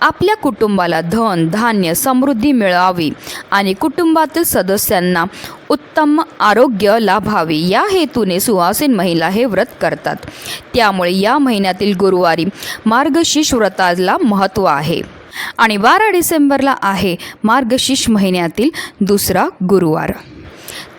आपल्या कुटुंबाला धन धान्य समृद्धी मिळावी आणि कुटुंबातील सदस्यांना उत्तम आरोग्य लाभावे. या हेतूने सुहासीन महिला हे व्रत करतात. त्यामुळे या महिन्यातील गुरुवारी मार्गशीर्ष व्रताला महत्त्व आहे. आणि बारा डिसेंबरला आहे मार्गशीर्ष महिन्यातील दुसरा गुरुवार.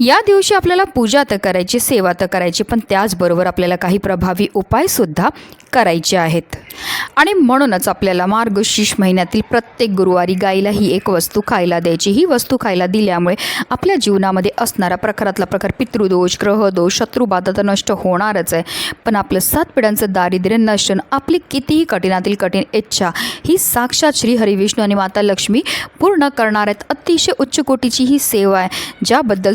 या दिवशी आपल्याला पूजा तर करायची सेवा तर करायची पण त्याचबरोबर आपल्याला काही प्रभावी उपायसुद्धा करायचे आहेत. आणि म्हणूनच आपल्याला मार्गशीर्ष महिन्यातील प्रत्येक गुरुवारी गाईला ही एक वस्तू खायला द्यायची. ही वस्तू खायला दिल्यामुळे आपल्या जीवनामध्ये असणारा प्रकारातला प्रकार पितृदोष ग्रहदोष शत्रुबाधा तर नष्ट होणारच आहे. पण आपलं सात पिढ्यांचं दारिद्र्य नष्ट आपली कितीही कठीणातील कठीण इच्छा ही साक्षात श्री हरिविष्णू आणि माता लक्ष्मी पूर्ण करणार आहेत. अतिशय उच्च कोटीची ही सेवा आहे ज्याबद्दल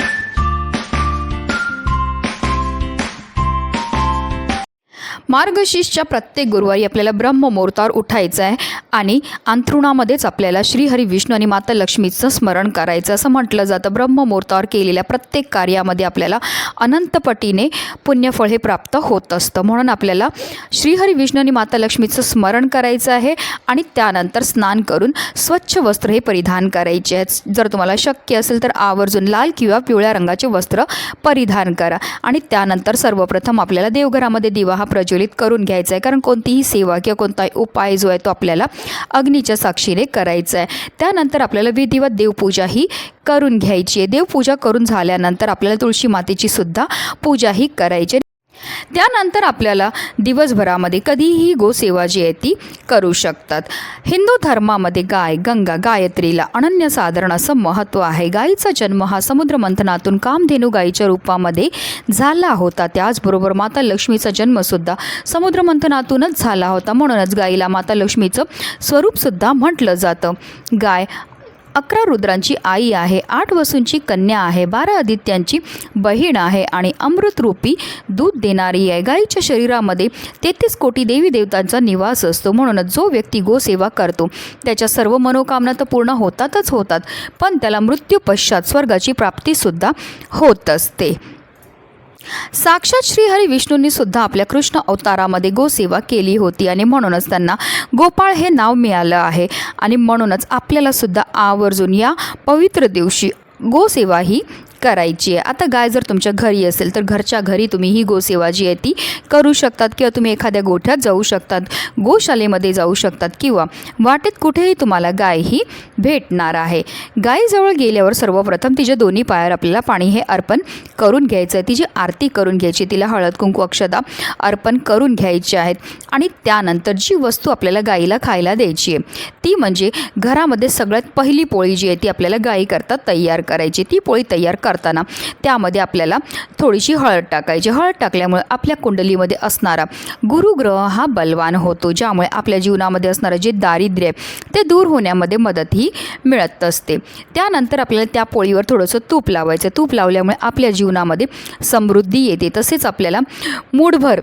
मार्गशीर्षच्या प्रत्येक गुरुवारी आपल्याला ब्रह्ममुहूर्तावर उठायचं आहे आणि अंथरुणामध्येच आपल्याला श्रीहरी विष्णू आणि माता लक्ष्मीचं स्मरण करायचं असं म्हटलं जातं. ब्रह्ममुहूर्तावर केलेल्या प्रत्येक कार्यामध्ये आपल्याला अनंतपटीने पुण्यफळ हे प्राप्त होत असतं. म्हणून आपल्याला श्रीहरी विष्णू आणि माता लक्ष्मीचं स्मरण करायचं आहे आणि त्यानंतर स्नान करून स्वच्छ वस्त्र हे परिधान करायचे आहेत. जर तुम्हाला शक्य असेल तर आवर्जून लाल किंवा पिवळ्या रंगाचे वस्त्र परिधान करा. आणि त्यानंतर सर्वप्रथम आपल्याला देवघरामध्ये दिवा हा प्रज्वलित करून घ्यायचं आहे कारण कोणतीही सेवा किंवा कोणताही उपाय जो आहे तो आपल्याला अग्नीच्या साक्षीने करायचा आहे त्यानंतर आपल्याला विधिवत देवपूजा ही करून घ्यायची आहे. देवपूजा करून झाल्यानंतर आपल्याला तुळशी मातेची सुद्धा पूजा ही करायची त्यानंतर आपल्याला दिवसभरामध्ये कधीही गोसेवा जी आहे ती करू शकतात. हिंदू धर्मामध्ये गाय गंगा गायत्रीला अनन्यसाधारण असं महत्त्व आहे. गायीचा जन्म हा समुद्र मंथनातून कामधेनू गायीच्या रूपामध्ये झाला होता. त्याचबरोबर माता लक्ष्मीचा जन्मसुद्धा समुद्र मंथनातूनच झाला होता. म्हणूनच गायीला माता लक्ष्मीचं स्वरूपसुद्धा म्हटलं जातं. गाय अकरा रुद्रांची आई आहे आठ वसूंची कन्या आहे बारा आदित्यांची बहीण आहे आणि अमृतरूपी दूध देणारी आहे. गायीच्या शरीरामध्ये तेहतीस कोटी देवी देवतांचा निवास असतो. म्हणूनच जो व्यक्ती गोसेवा करतो त्याच्या सर्व मनोकामना तर पूर्ण होतातच होतात पण त्याला मृत्यू पश्चात स्वर्गाची प्राप्तीसुद्धा होत असते. साक्षात श्रीहरी विष्णूंनी सुद्धा आपल्या कृष्ण अवतारामध्ये गोसेवा केली होती आणि म्हणूनच त्यांना गोपाळ हे नाव मिळालं आहे. आणि म्हणूनच आपल्याला सुद्धा आवर्जून या पवित्र दिवशी गोसेवा ही करायची आहे. आता गाय जर तुमच्या घरी असेल तर घरच्या घरी तुम्ही ही गोसेवा जी आहे ती करू शकतात किंवा तुम्ही एखाद्या गोठ्यात जाऊ शकतात गोशालेमध्ये जाऊ शकतात किंवा वाटेत कुठेही तुम्हाला गाय ही भेटणार आहे. गायीजवळ गेल्यावर सर्वप्रथम तिच्या दोन्ही पायावर आपल्याला पाणी हे अर्पण करून घ्यायचं आहे. तिची आरती करून घ्यायची तिला हळद कुंकू अक्षदा अर्पण करून घ्यायचे आहेत आणि त्यानंतर जी वस्तू आपल्याला गाईला खायला द्यायची आहे ती म्हणजे घरामध्ये सगळ्यात पहिली पोळी जी आहे ती आपल्याला गायीकरता तयार करायची. ती पोळी तयार कर करताना त्यामध्ये आपल्याला थोडीशी हळद टाकायची. हळद टाकल्यामुळे आपल्या कुंडलीमध्ये असणारा गुरुग्रह हा बलवान होतो ज्यामुळे आपल्या जीवनामध्ये असणारं जे दारिद्र्य आहे ते दूर होण्यामध्ये मदतही मिळत असते. त्यानंतर आपल्याला त्या पोळीवर थोडंसं तूप लावायचं. तूप लावल्यामुळे आपल्या जीवनामध्ये समृद्धी येते. तसेच आपल्याला मूठभर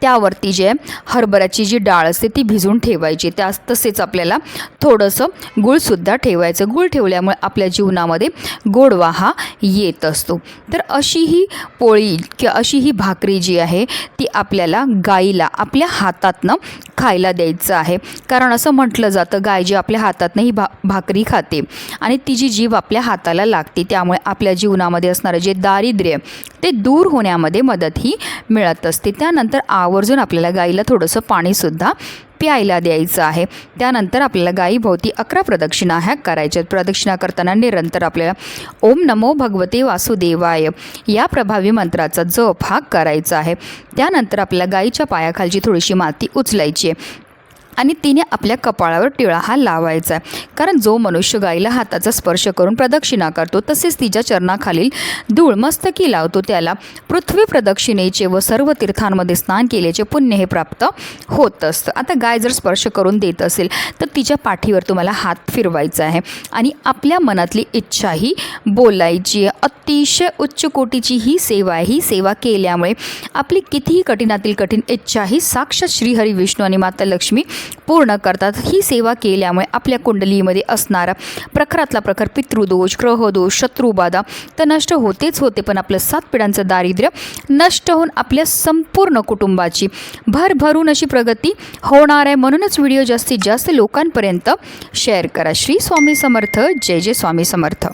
त्यावरती जे हरभऱ्याची जी डाळ असते ती भिजून ठेवायची. त्या तसेच आपल्याला थोडंसं गुळसुद्धा ठेवायचं. गुळ ठेवल्यामुळे आपल्या जीवनामध्ये गोडवा हा येत असतो. तर अशी ही पोळी किंवा अशी ही भाकरी जी आहे ती आपल्याला गाईला आपल्या हातातनं खायला द्यायचं आहे. कारण असं म्हटलं जातं गाय जी आपल्या हातातनं ही भा भाकरी खाते आणि तिची जीव आपल्या हाताला लागते त्यामुळे आपल्या जीवनामध्ये असणारं जे दारिद्र्य ते दूर होण्यामध्ये मदत ही मिळत असते. त्यानंतर आवर्जून आपल्याला गाईला थोडंसं पाणीसुद्धा प्यायला द्यायचं आहे. त्यानंतर आपल्याला गाईभोवती अकरा प्रदक्षिणा ह्या करायच्या आहेत. प्रदक्षिणा करताना निरंतर आपल्याला ओम नमो भगवते वासुदेवाय या प्रभावी मंत्राचा जप हा करायचा आहे. त्यानंतर आपल्याला गाईच्या पायाखालची थोडीशी माती उचलायची आहे. आणि तिने आपल्या कपाळावर टिळा हा लावायचा. आहे कारण जो मनुष्य गाईला हाताचा स्पर्श करून प्रदक्षिणा करतो तसेच तिच्या चरणाखालील धूळ मस्तकी लावतो त्याला पृथ्वी प्रदक्षिणेचे व सर्व तीर्थांमध्ये स्नान केल्याचे पुण्य हे प्राप्त होत असतं. आता गाय जर स्पर्श करून देत असेल तर तिच्या पाठीवर तुम्हाला हात फिरवायचा आहे. आणि आपल्या मनातली इच्छाही बोलायची आहे. अतिशय उच्च कोटीची ही सेवा आहे. ही सेवा केल्यामुळे आपली कितीही कठीणातील कठीण इच्छा ही साक्षात श्रीहरी विष्णू आणि माता लक्ष्मी पूर्ण करतात. ही सेवा केल्यामुळे आपल्या कुंडलीमध्ये असणारा प्रखरातला प्रखर पितृदोष ग्रहदोष शत्रुबाधा तर नष्ट होतेच होते पण आपलं सात पिढ्यांचं दारिद्र्य नष्ट होऊन आपल्या संपूर्ण कुटुंबाची भरभरून अशी प्रगती होणार आहे. म्हणूनच व्हिडिओ जास्तीत जास्त लोकांपर्यंत शेअर करा. श्री स्वामी समर्थ. जय जय स्वामी समर्थ.